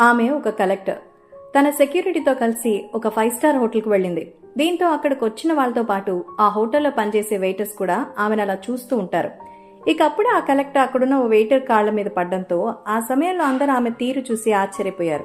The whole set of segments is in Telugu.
ఆమె ఒక కలెక్టర్. తన సెక్యూరిటీతో కలిసి ఒక ఫైవ్ స్టార్ హోటల్కి వెళ్ళింది. దీంతో అక్కడికి వచ్చిన వాళ్ళతో పాటు ఆ హోటల్లో పనిచేసే వెయిటర్స్ కూడా ఆమెను అలా చూస్తూ ఉంటారు. ఇక ఆ కలెక్టర్ అక్కడున్న ఓ వెయిటర్ కాళ్ళ మీద పడ్డంతో ఆ సమయంలో అందరూ ఆమె తీరు చూసి ఆశ్చర్యపోయారు.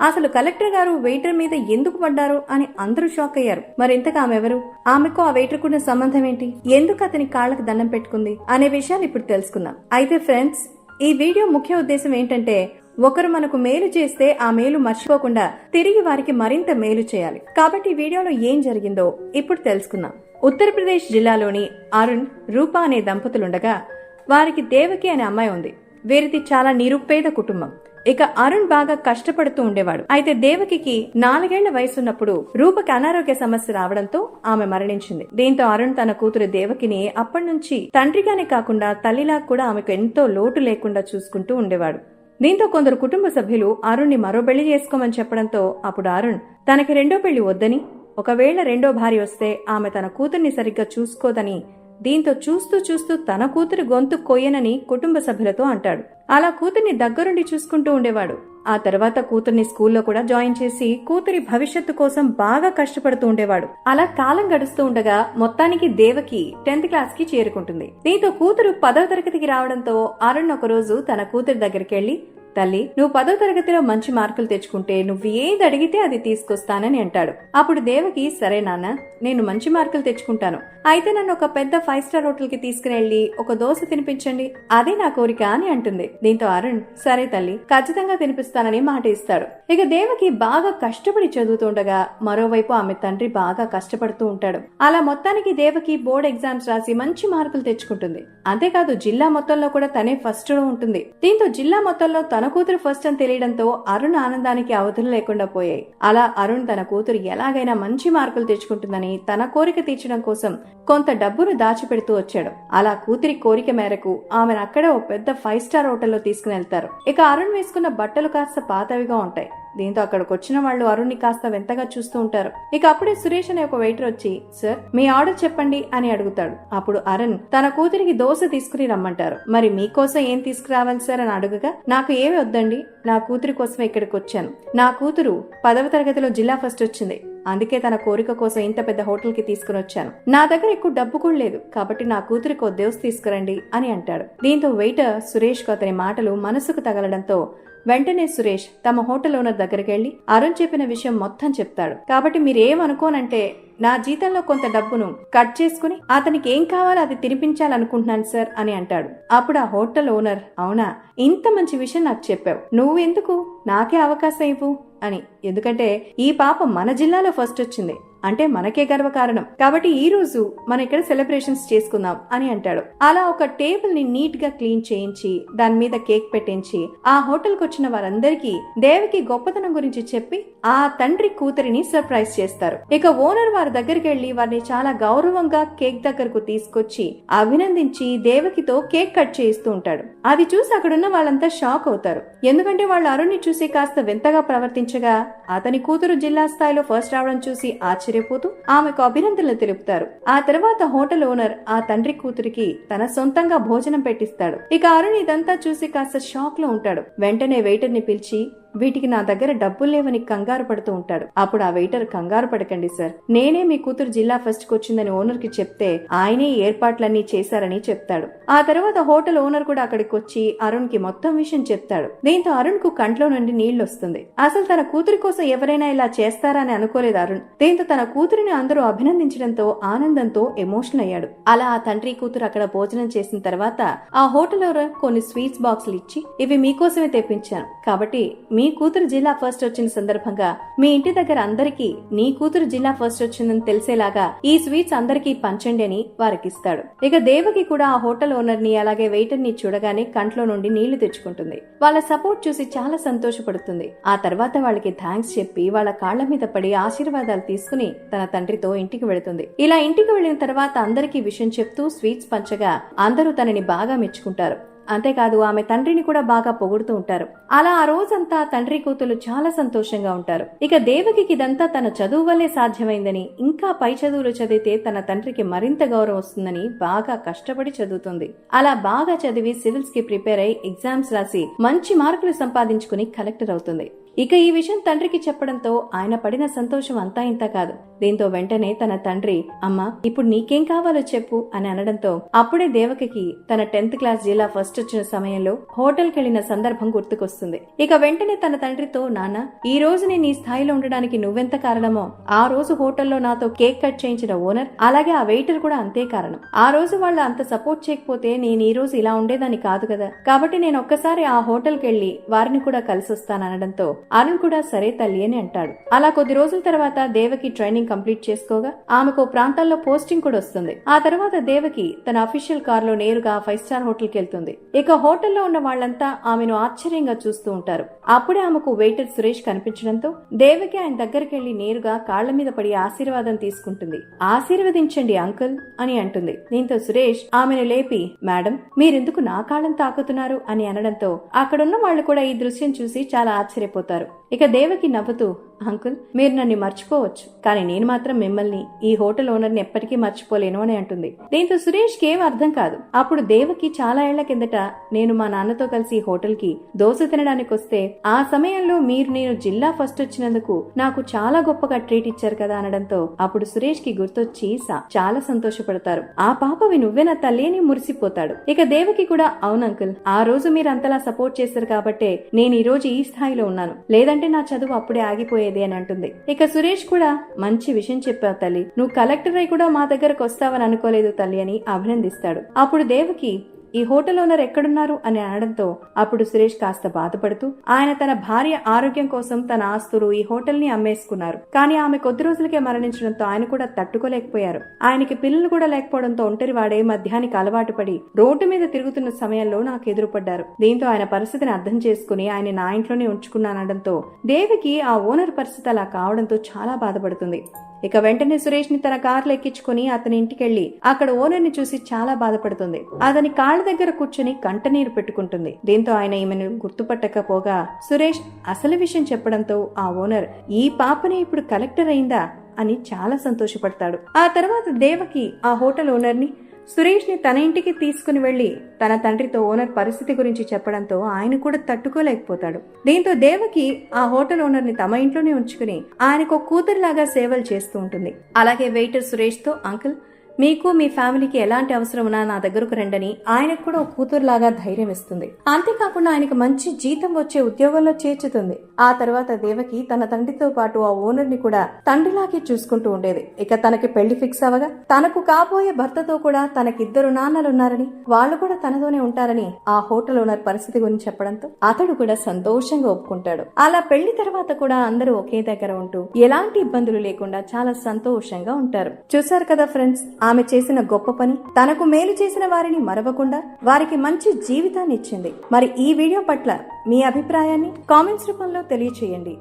అసలు కలెక్టర్ గారు వెయిటర్ మీద ఎందుకు పడ్డారు? అని అందరూ షాక్ అయ్యారు. మరింతగా ఆమె ఎవరు? ఆమెకు ఆ వెయిటర్ కున్న సంబంధం ఏంటి? ఎందుకు అతని కాళ్ళకు దండం పెట్టుకుంది? అనే విషయాలు ఇప్పుడు తెలుసుకుందాం. అయితే ఫ్రెండ్స్ ఈ వీడియో ముఖ్య ఉద్దేశం ఏంటంటే ఒకరు మనకు మేలు చేస్తే ఆ మేలు మర్చిపోకుండా తిరిగి వారికి మరింత మేలు చేయాలి. కాబట్టి వీడియోలో ఏం జరిగిందో ఇప్పుడు తెలుసుకుందాం. ఉత్తరప్రదేశ్ జిల్లాలోని అరుణ్ రూపా అనే దంపతులుండగా వారికి దేవకి అనే అమ్మాయి ఉంది. వీరిది చాలా నిరుపేద కుటుంబం. ఇక అరుణ్ బాగా కష్టపడుతూ ఉండేవాడు. అయితే దేవకికి నాలుగేళ్ళ వయసున్నప్పుడు రూపకి అనారోగ్య సమస్య రావడంతో ఆమె మరణించింది. దీంతో అరుణ్ తన కూతురు దేవకిని అప్పటి నుంచి తండ్రిగానే కాకుండా తల్లిలా కూడా ఆమెకు ఎంతో లోటు లేకుండా చూసుకుంటూ ఉండేవాడు. దీంతో కొందరు కుటుంబ సభ్యులు అరుణ్ని మరో పెళ్ళి చేసుకోమని చెప్పడంతో అప్పుడు అరుణ్ తనకి రెండో పెళ్ళి వద్దని ఒకవేళ రెండో భార్య వస్తే ఆమె తన కూతుర్ని సరిగ్గా చూసుకోదని దీంతో చూస్తూ చూస్తూ తన కూతురు గొంతు కొయ్యనని కుటుంబ సభ్యులతో అంటాడు. అలా కూతుర్ని దగ్గరుండి చూసుకుంటూ ఉండేవాడు. ఆ తర్వాత కూతుర్ని స్కూల్లో కూడా జాయిన్ చేసి కూతురి భవిష్యత్తు కోసం బాగా కష్టపడుతూ ఉండేవాడు. అలా కాలం గడుస్తూ ఉండగా మొత్తానికి దేవకి టెన్త్ క్లాస్కి చేరుకుంటుంది. దీంతో కూతురు పదవ తరగతికి రావడంతో అరుణ్ ఒకరోజు తన కూతురి దగ్గరికి వెళ్ళి తల్లి నువ్వు పదో తరగతిలో మంచి మార్కులు తెచ్చుకుంటే నువ్వు ఏది అడిగితే అది తీసుకొస్తానని అంటాడు. అప్పుడు దేవకి సరే నాన్న నేను మంచి మార్కులు తెచ్చుకుంటాను. అయితే నన్ను ఒక పెద్ద ఫైవ్ స్టార్ హోటల్కి తీసుకుని ఒక దోశ తినిపించండి. అదే నా కోరిక అని అంటుంది. దీంతో అరుణ్ సరే తల్లి ఖచ్చితంగా తినిపిస్తానని మాట ఇస్తాడు. ఇక దేవకి బాగా కష్టపడి చదువుతుండగా మరోవైపు ఆమె తండ్రి బాగా కష్టపడుతూ ఉంటాడు. అలా మొత్తానికి దేవకి బోర్డ్ ఎగ్జామ్స్ రాసి మంచి మార్కులు తెచ్చుకుంటుంది. అంతేకాదు జిల్లా మొత్తంలో కూడా తనే ఫస్ట్లో ఉంటుంది. దీంతో జిల్లా మొత్తంలో తన కూతురు ఫస్ట్ అని తెలియడంతో అరుణ్ ఆనందానికి అవధులు లేకుండా పోయాయి. అలా అరుణ్ తన కూతురు ఎలాగైనా మంచి మార్కులు తెచ్చుకుంటుందని తన కోరిక తీర్చడం కోసం కొంత డబ్బును దాచిపెడుతూ వచ్చాడు. అలా కూతురి కోరిక మేరకు ఆమెను అక్కడే ఓ పెద్ద ఫైవ్ స్టార్ హోటల్లో తీసుకుని వెళ్తారు. ఇక అరుణ్ వేసుకున్న బట్టలు కాస్త పాతవిగా ఉంటాయి. దీంతో అక్కడికి వచ్చిన వాళ్ళు అరుణ్ని కాస్త వింతగా చూస్తూ ఉంటారు. ఇక అప్పుడే సురేష్ అనే ఒక వెయిటర్ వచ్చి సార్ మీ ఆర్డర్ చెప్పండి అని అడుగుతాడు. అప్పుడు అరుణ్ తన కూతురికి దోశ తీసుకుని రమ్మంటారు. మరి మీకోసం ఏం తీసుకురావాలి సార్ అని అడుగగా నాకు ఏమి వద్దండి నా కూతురి కోసం ఇక్కడికి వచ్చాను. నా కూతురు పదవ తరగతిలో జిల్లా ఫస్ట్ వచ్చింది. అందుకే తన కోరిక కోసం ఇంత పెద్ద హోటల్కి తీసుకుని వచ్చాను. నా దగ్గర ఎక్కువ డబ్బు కూడా లేదు కాబట్టి నా కూతురికి ఓ దేవుస్ తీసుకురండి అని అంటాడు. దీంతో వెయిటర్ సురేష్కు అతని మాటలు మనసుకు తగలడంతో వెంటనే సురేష్ తమ హోటల్ ఓనర్ దగ్గరికి వెళ్ళి అరుణ్ చెప్పిన విషయం మొత్తం చెప్తాడు. కాబట్టి మీరేమనుకోనంటే నా జీతంలో కొంత డబ్బును కట్ చేసుకుని అతనికి ఏం కావాలో అది తినిపించాలనుకుంటున్నాను సార్ అని అంటాడు. అప్పుడు ఆ హోటల్ ఓనర్ అవునా? ఇంత మంచి విషయం నాకు చెప్పావు. నువ్వు ఎందుకు నాకే అవకాశం ఇవ్వు అని. ఎందుకంటే ఈ పాప మన జిల్లాలో ఫస్ట్ వచ్చింది. అంటే మనకే గర్వకారణం. కాబట్టి ఈ రోజు మన ఇక్కడ సెలబ్రేషన్స్ చేసుకుందాం అని అంటాడు. అలా ఒక టేబుల్ని నీట్గా క్లీన్ చేయించి దాని మీద కేక్ పెట్టించి ఆ హోటల్కు వచ్చిన వారందరికీ దేవికి గొప్పతనం గురించి చెప్పి ఆ తండ్రి కూతురిని సర్ప్రైజ్ చేస్తారు. ఇక ఓనర్ వారి దగ్గరికి వెళ్ళి వారిని చాలా గౌరవంగా కేక్ దగ్గరకు తీసుకొచ్చి అభినందించి దేవకితో కేక్ కట్ చేయిస్తూ ఉంటాడు. అది చూసి అక్కడున్న వాళ్ళంతా షాక్ అవుతారు. ఎందుకంటే వాళ్ళు అరుణ్ని చూసి కాస్త వింతగా ప్రవర్తించగా అతని కూతురు జిల్లా స్థాయిలో ఫస్ట్ రావడం చూసి ఆశ్చర్యపోతూ ఆమెకు అభినందనలు తెలుపుతారు. ఆ తర్వాత హోటల్ ఓనర్ ఆ తండ్రి కూతురికి తన సొంతంగా భోజనం పెట్టిస్తాడు. ఇక అరుణ్ ఇదంతా చూసి కాస్త షాక్లో ఉంటాడు. వెంటనే వెయిటర్ని పిలిచి వీటికి నా దగ్గర డబ్బులు లేవని కంగారు పడుతూ ఉంటాడు. అప్పుడు ఆ వెయిటర్ కంగారు పడకండి సార్. నేనే మీ కూతురు జిల్లా ఫస్ట్కి వచ్చిందని ఓనర్కి చెప్తే ఆయనే ఏర్పాట్లన్నీ చేశారని చెప్తాడు. ఆ తర్వాత హోటల్ ఓనర్ కూడా అక్కడికి వచ్చి అరుణ్కి మొత్తం విషయం చెప్తాడు. దీంతో అరుణ్కు కంట్లో నుండి నీళ్ళు వస్తుంది. అసలు తన కూతురి కోసం ఎవరైనా ఇలా చేస్తారా అని అనుకోలేదు అరుణ్. దీంతో తన కూతురిని అందరూ అభినందించడంతో ఆనందంతో ఎమోషనల్ అయ్యాడు. అలా ఆ తండ్రి కూతురు అక్కడ భోజనం చేసిన తర్వాత ఆ హోటల్ ఓనర్ కొన్ని స్వీట్స్ బాక్సులు ఇచ్చి ఇవి మీకోసమే తెప్పించాను. కాబట్టి మీ కూతురు జిల్లా ఫస్ట్ వచ్చిన సందర్భంగా మీ ఇంటి దగ్గర అందరికీ నీ కూతురు జిల్లా ఫస్ట్ వచ్చిందని తెలిసేలాగా ఈ స్వీట్స్ అందరికీ పంచండి అని వారికిస్తాడు. ఇక దేవకి కూడా ఆ హోటల్ ఓనర్ని అలాగే వెయిటర్ని చూడగానే కంట్లో నుండి నీళ్ళు తెచ్చుకుంటుంది. వాళ్ళ సపోర్ట్ చూసి చాలా సంతోషపడుతుంది. ఆ తర్వాత వాళ్ళకి థ్యాంక్స్ చెప్పి వాళ్ళ కాళ్ళ మీద పడి ఆశీర్వాదాలు తీసుకుని తన తండ్రితో ఇంటికి వెళుతుంది. ఇలా ఇంటికి వెళ్ళిన తర్వాత అందరికీ విషయం చెప్తూ స్వీట్స్ పంచగా అందరూ తనని బాగా మెచ్చుకుంటారు. అంతేకాదు ఆమె తండ్రిని కూడా బాగా పొగుడుతూ ఉంటారు. అలా ఆ రోజంతా తండ్రి కూతురు చాలా సంతోషంగా ఉంటారు. ఇక దేవకి ఇదంతా తన చదువు వల్లే సాధ్యమైందని ఇంకా పై చదువులు చదివితే తన తండ్రికి మరింత గౌరవం వస్తుందని బాగా కష్టపడి చదువుతుంది. అలా బాగా చదివి సివిల్స్కి ప్రిపేర్ అయి ఎగ్జామ్స్ రాసి మంచి మార్కులు సంపాదించుకుని కలెక్టర్ అవుతుంది. ఇక ఈ విషయం తండ్రికి చెప్పడంతో ఆయన పడిన సంతోషం అంతా ఇంత కాదు. దీంతో వెంటనే తన తండ్రి అమ్మా ఇప్పుడు నీకేం కావాలో చెప్పు అని అనడంతో అప్పుడే దేవకికి తన టెన్త్ క్లాస్ జిల్లా ఫస్ట్ వచ్చిన సమయంలో హోటల్కి వెళ్ళిన సందర్భం గుర్తుకొస్తుంది. ఇక వెంటనే తన తండ్రితో నాన్న ఈ రోజు నేను ఈ స్థాయిలో ఉండడానికి నువ్వెంత కారణమో ఆ రోజు హోటల్లో నాతో కేక్ కట్ చేయించిన ఓనర్ అలాగే ఆ వెయిటర్ కూడా అంతే కారణం. ఆ రోజు వాళ్ళు అంత సపోర్ట్ చేయకపోతే నేను ఈ రోజు ఇలా ఉండేదాన్ని కాదు కదా. కాబట్టి నేను ఒక్కసారి ఆ హోటల్కి వెళ్ళి వారిని కూడా కలిసి వస్తాననడంతో అరుణ్ కూడా సరే తల్లి అని అంటాడు. అలా కొద్ది రోజుల తర్వాత దేవకి ట్రైనింగ్ కంప్లీట్ చేసుకోగా ఆమెకు ప్రాంతాల్లో పోస్టింగ్ కూడా వస్తుంది. ఆ తర్వాత దేవకి తన అఫీషియల్ కార్లో నేరుగా ఫైవ్ స్టార్ హోటల్కి వెళ్తుంది. ఇక హోటల్లో ఉన్న వాళ్ళంతా ఆమెను ఆశ్చర్యంగా చూస్తూ ఉంటారు. అప్పుడే ఆమెకు వెయిటర్ సురేష్ కనిపించడంతో దేవకి ఆయన దగ్గరికి వెళ్ళి నేరుగా కాళ్ళ మీద పడి ఆశీర్వాదం తీసుకుంటుంది. ఆశీర్వదించండి అంకుల్ అని అంటుంది. దీంతో సురేష్ ఆమెను లేపి మేడం మీరెందుకు నా కాళ్ళం తాకుతున్నారు? అని అనడంతో అక్కడున్న వాళ్ళు కూడా ఈ దృశ్యం చూసి చాలా ఆశ్చర్యపోతారు. ఇక దేవకి నవ్వుతూ అంకుల్ మీరు నన్ను మర్చిపోవచ్చు కానీ నేను మాత్రం మిమ్మల్ని ఈ హోటల్ ఓనర్ని ఎప్పటికీ మర్చిపోలేను అని అంటుంది. దీంతో సురేష్ కేవ్ ఏం అర్థం కాదు. అప్పుడు దేవకి చాలా ఏళ్ళ కిందట నేను మా నాన్నతో కలిసి ఈ హోటల్కి దోశ తినడానికి వస్తే ఆ సమయంలో మీరు నేను జిల్లా ఫస్ట్ వచ్చినందుకు నాకు చాలా గొప్పగా ట్రీట్ ఇచ్చారు కదా అనడంతో అప్పుడు సురేష్కి గుర్తొచ్చి చాలా సంతోషపడతారు. ఆ పాపవి నువ్వే నా తల్లి అని మురిసిపోతాడు. ఇక దేవకి కూడా అవును అంకుల్ ఆ రోజు మీరు అంతలా సపోర్ట్ చేశారు కాబట్టే నేను ఈ రోజు ఈ స్థాయిలో ఉన్నాను. లేదంటే నా చదువు అప్పుడే ఆగిపోయేది. అని అంటుంది. ఇక సురేష్ కూడా మంచి విషయం చెప్పావు తల్లి. నువ్వు కలెక్టర్ అయి కూడా మా దగ్గరకు వస్తావని అనుకోలేదు తల్లి అని అభినందిస్తాడు. అప్పుడు దేవకి ఈ హోటల్ ఓనర్ ఎక్కడున్నారు అని అనడంతో అప్పుడు సురేష్ కాస్త బాధపడుతూ ఆయన తన భార్య ఆరోగ్యం కోసం తన ఆస్తులు ఈ హోటల్ని అమ్మేసుకున్నారు. కానీ ఆమె కొద్ది రోజులకే మరణించడంతో ఆయన కూడా తట్టుకోలేకపోయారు. ఆయనకి పిల్లలు కూడా లేకపోవడంతో ఒంటరి వాడే మధ్యానికి అలవాటు పడి రోడ్డు మీద తిరుగుతున్న సమయంలో నాకు ఎదురుపడ్డారు. దీంతో ఆయన పరిస్థితిని అర్థం చేసుకుని ఆయన నా ఇంట్లోనే ఉంచుకున్నానడంతో దేవికి ఆ ఓనర్ పరిస్థితి అలా కావడంతో చాలా బాధపడుతుంది. ఇక వెంటనే సురేష్ని తన కార్లో ఎక్కించుకుని అతని ఇంటికెళ్ళి అక్కడ ఓనర్ని చూసి చాలా బాధపడుతుంది. అతని కాళ్ళ దగ్గర కూర్చుని కంటనీరు పెట్టుకుంటుంది. దీంతో ఆయన ఈమెను గుర్తుపట్టకపోగా సురేష్ అసలు విషయం చెప్పడంతో ఆ ఓనర్ ఈ పాపని ఇప్పుడు కలెక్టర్ అయిందా? అని చాలా సంతోషపడతాడు. ఆ తర్వాత దేవకి ఆ హోటల్ ఓనర్ని సురేష్ని తన ఇంటికి తీసుకుని వెళ్ళి తన తండ్రితో ఓనర్ పరిస్థితి గురించి చెప్పడంతో ఆయన కూడా తట్టుకోలేకపోతాడు. దీంతో దేవకి ఆ హోటల్ ఓనర్ని తమ ఇంట్లోనే ఉంచుకుని ఆయనకు ఒక కూతురులాగా సేవలు చేస్తూ ఉంటుంది. అలాగే వెయిటర్ సురేష్తో అంకుల్ మీకు మీ ఫ్యామిలీకి ఎలాంటి అవసరం ఉన్నా నా దగ్గరకు రండని ఆయనకు కూడా ఒక కూతురులాగా ధైర్యం ఇస్తుంది. అంతేకాకుండా ఆయనకు మంచి జీతం వచ్చే ఉద్యోగంలో చేర్చుతుంది. ఆ తర్వాత దేవకి తన తండ్రితో పాటు ఆ ఓనర్ని కూడా తండ్రిలాగే చూసుకుంటూ ఉండేది. ఇక తనకి పెళ్ళి ఫిక్స్ అవగా తనకు కాబోయే భర్తతో కూడా తనకిద్దరు నాన్నలున్నారని వాళ్ళు కూడా తనతోనే ఉంటారని ఆ హోటల్ ఓనర్ పరిస్థితి గురించి చెప్పడంతో అతడు కూడా సంతోషంగా ఒప్పుకుంటాడు. అలా పెళ్ళి తర్వాత కూడా అందరూ ఒకే దగ్గర ఉంటూ ఎలాంటి ఇబ్బందులు లేకుండా చాలా సంతోషంగా ఉంటారు. చూసారు కదా ఫ్రెండ్స్ ఆమె చేసిన గొప్ప పని తనకు మేలు చేసిన వారిని మరవకుండా వారికి మంచి జీవితాన్ని ఇచ్చింది. మరి ఈ వీడియో పట్ల మీ అభిప్రాయాన్ని కామెంట్స్ రూపంలో తెలియచేయండి.